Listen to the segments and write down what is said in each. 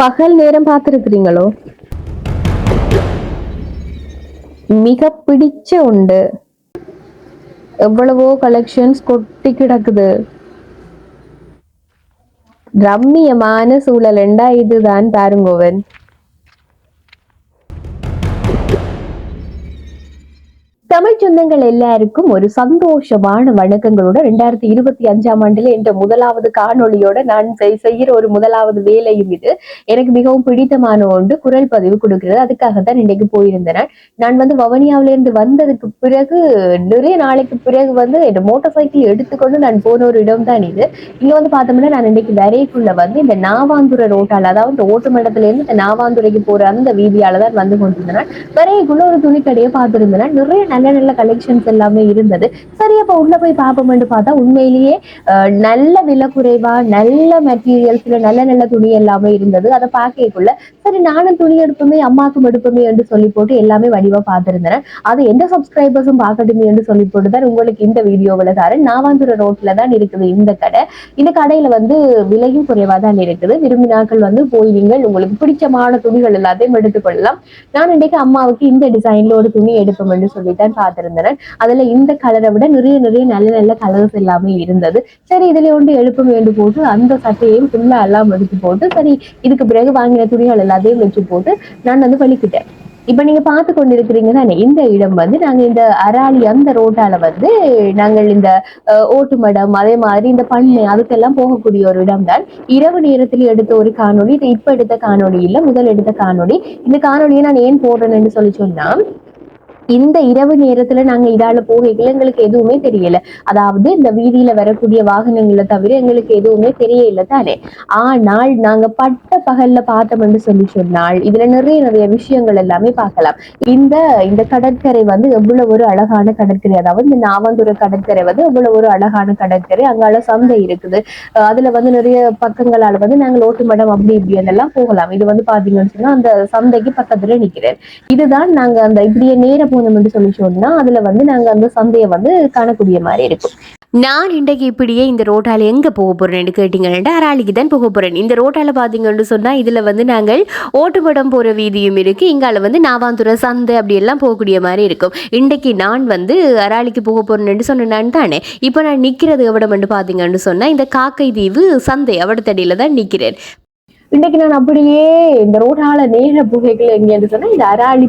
பகல் நேரம் பார்த்துருக்கிறீங்களோ? மிக பிடிச்ச உண்டு. எவ்வளவோ கலெக்ஷன்ஸ் கொட்டி கிடக்குது. ரம்மியமான சூழல் என்றா இதுதான் பாருங்கோவன். தமிழ் சொந்தங்கள் எல்லாருக்கும் ஒரு சந்தோஷமான வணக்கங்களோட ரெண்டாயிரத்தி இருபத்தி அஞ்சாம் ஆண்டுல என்ற முதலாவது காணொளியோட நான் செய்- செய்கிற ஒரு முதலாவது வேலையும் இது. எனக்கு மிகவும் பிடித்தமான ஒன்று குரல் பதிவு கொடுக்கிறது. அதுக்காக தான் இன்னைக்கு போயிருந்தேன் நான். வந்து வவனியாவில இருந்து வந்ததுக்கு பிறகு நிறைய நாளைக்கு பிறகு வந்து என் மோட்டார் சைக்கிள் எடுத்துக்கொண்டு நான் போன ஒரு இடம் தான் இது. இங்க வந்து பார்த்தோம்னா நான் இன்னைக்கு வரைக்குள்ள வந்து இந்த நாவாந்துரை ரோட்டால அதாவது இந்த ஓட்டுமண்டத்துல இருந்து இந்த நாவாந்துரைக்கு போற அந்த வீதியால தான் வந்து கொண்டிருந்தேன் வரைக்குள்ள ஒரு துணி கடையை பார்த்திருந்தேன் நிறைய நல்ல நல்ல கலெக்ஷன்ஸ் எல்லாமே இருந்தது. சரி அப்ப உள்ள போய் பார்ப்போம்னு பார்த்தா உண்மையிலேயே நல்ல விலை குறைவா நல்ல மெட்டீரியல்ஸ்ல நல்ல நல்ல துணி எல்லாமே இருந்தது. அதை பார்க்கக்குள்ள சரி நானும் துணி எடுப்போமே அம்மாக்கும் எடுப்போமே என்று சொல்லி போட்டு எல்லாமே வடிவா பார்த்திருந்தேன். அது எந்த சப்ஸ்கிரைபர்ஸும் பார்க்கட்டுமே என்று சொல்லி போட்டு தான் உங்களுக்கு இந்த வீடியோவில் தரேன். நாவாந்துர ரோட்ல தான் இருக்குது இந்த கடை. இந்த கடையில வந்து விலையும் குறைவா தான் இருக்குது. விரும்பினாக்கள் வந்து போய் நீங்கள் உங்களுக்கு பிடிச்சமான துணிகள் எல்லாத்தையும் எடுத்துக்கொள்ளலாம். நான் இன்னைக்கு அம்மாவுக்கு இந்த டிசைன்ல ஒரு துணி எடுப்போம் என்று கலர் பார்த்திருந்தேன் அதுல இந்த கலரை விட நிறைய நிறைய நல்ல நல்ல கலர்ஸ் எல்லாமே இருந்தது. சரி இதுல ஒன்று எழுப்ப வேண்டு போட்டு அந்த சட்டையையும் ஃபுல்லா எல்லாம் எடுத்து போட்டு சரி இதுக்கு பிறகு வாங்கின துணிகள் எல்லாத்தையும் வச்சு போட்டு நான் வந்து வலிக்கிட்டேன். இப்ப நீங்க பார்த்து கொண்டிருக்கிறீங்க தானே இந்த இடம் வந்து நாங்க இந்த அராலி அந்த ரோட்டால வந்து நாங்கள் இந்த ஓட்டு ஓட்டுமடம் அதே மாதிரி இந்த பண்ணை அதுக்கெல்லாம் போகக்கூடிய ஒரு இடம் தான். இரவு நேரத்தில் எடுத்த ஒரு காணொலி இது இப்ப எடுத்த காணொலி இல்ல முதல் எடுத்த காணொலி இந்த காணொலியை நான் ஏன் போடுறேன்னு சொல்லி சொன்னா இந்த இரவு நேரத்துல நாங்க இதால போகைகள் எங்களுக்கு எதுவுமே தெரியல. அதாவது இந்த வீதியில வரக்கூடிய வாகனங்களை தவிர எங்களுக்கு எதுவுமே தெரியல தானே. ஆனால் நாங்க பட்ட பகல்ல பார்த்தோம்னு சொல்லி சொன்னால் இதுல நிறைய நிறைய விஷயங்கள் எல்லாமே பார்க்கலாம். இந்த இந்த கடற்கரை வந்து எவ்வளவு ஒரு அழகான கடற்கரை. அதாவது இந்த நாவந்தூர கடற்கரை வந்து எவ்வளவு ஒரு அழகான கடற்கரை. அங்கால சந்தை இருக்குது. அதுல வந்து நிறைய பக்கங்களால வந்து நாங்கள் ஓட்டுமடம் அப்படி இப்படி அதெல்லாம் போகலாம். இது வந்து பாத்தீங்கன்னு சொன்னா அந்த சந்தைக்கு பக்கத்துல நிக்கிறேன். இதுதான் நாங்க அந்த இப்படியே நேர போனோம் என்று சொல்லி சொன்னா அதுல வந்து நாங்க அந்த சந்தையை வந்து காணக்கூடிய மாதிரி இருக்கும். நான் இன்றைக்கு இப்படியே இந்த ரோட்டால் எங்கே போக போகிறேன்னு கேட்டிங்கன்னா அராளிக்கு தான் போக போகிறேன் இந்த ரோட்டால் பார்த்தீங்கன்னு சொன்னால் இதில் வந்து நாங்கள் ஓட்டுப்படம் போகிற வீதியும் இருக்குது இங்கால வந்து நாவாந்துறை சந்தை அப்படியெல்லாம் போகக்கூடிய மாதிரி இருக்கும். இன்றைக்கு நான் வந்து அராளிக்கு போக போகிறேன்னு சொன்னேன் தானே. இப்போ நான் நிற்கிறது எவ்வளோமென்று பார்த்தீங்கன்னு சொன்னால் இந்த காக்கை தீவு சந்தை அவடத்தடியில் தான் நிற்கிறேன் இன்னைக்கு நான் அப்படியே இந்த ரோடால நேர புகைகள் எங்கேன்னு சொன்னா இந்த அராளி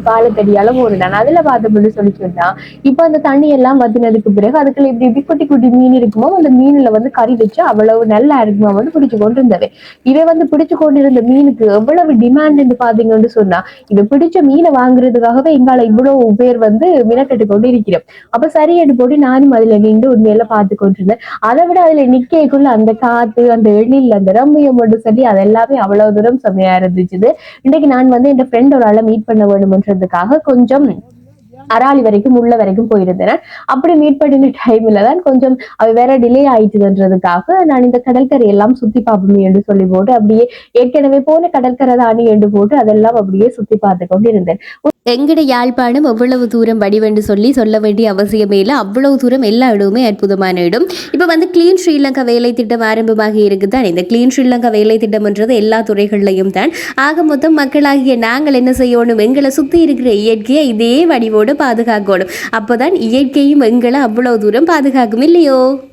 அளவு ஒரு நான் அதுல பார்த்தபோது சொல்லி சொன்னான் இப்ப அந்த தண்ணி எல்லாம் வத்தினதுக்கு பிறகு அதுக்குள்ள இப்படி இப்படி குட்டி குட்டி மீன் இருக்குமோ அந்த மீன்ல வந்து கறி வச்சு அவ்வளவு நல்லா இருக்குமா வந்து பிடிச்சு கொண்டு இருந்தது இதை வந்து பிடிச்சு கொண்டு இருந்த மீனுக்கு எவ்வளவு டிமாண்ட் பாத்தீங்கன்னு சொன்னா இவன் பிடிச்ச மீனை வாங்குறதுக்காகவே எங்கால இவ்வளவு பேர் வந்து மினக்கட்டு கொண்டு இருக்கிறோம் அப்ப சரியாட்டு போட்டு நானும் அதுல நின்று உண்மையில பார்த்து கொண்டிருந்தேன். அதை விட அதுல நிக்கைக்குள்ள அந்த காத்து அந்த எழில் அந்த ரம்மியம் மட்டும் சொல்லி அது எல்லாமே அவ்வளவு தூரம் செம்மையா இருந்துச்சு இன்னைக்கு நான் வந்து என் ஃப்ரெண்ட் ஒரு ஆளை மீட் பண்ண வேணும்ன்றதுக்காக கொஞ்சம் அராலி வரைக்கும் உள்ள வரைக்கும் போயிருந்தேன். அப்படி மீட் பண்ணின டைம்ல தான் கொஞ்சம் அவ வேற டிலே ஆயிட்டுதுன்றதுக்காக நான் இந்த கடற்கரை எல்லாம் சுத்தி பார்ப்போம் என்று சொல்லி போட்டு அப்படியே ஏற்கனவே போன கடற்கரை தானி என்று போட்டு அதெல்லாம் அப்படியே சுத்தி பார்த்து கொண்டு இருந்தேன் எங்கட யாழ்ப்பாணம் எவ்வளவு தூரம் வடிவென்று சொல்லி சொல்ல வேண்டிய அவசியமே இல்லை. அவ்வளவு தூரம் எல்லா இடமுமே அற்புதமான இடம். இப்போ வந்து கிளீன் ஸ்ரீலங்கா வேலை திட்டம் ஆரம்பமாக இருக்குதான். இந்த கிளீன் ஸ்ரீலங்கா வேலை திட்டம்ன்றது எல்லா துறைகள்லையும் தான். ஆக மொத்தம் மக்களாகிய நாங்கள் என்ன செய்யணும்? எங்களை சுற்றி இருக்கிற இயற்கையை இதே வடிவோடு பாதுகாக்கணும். அப்போதான் இயற்கையும் எங்களை அவ்வளோ தூரம் பாதுகாக்கும் இல்லையோ?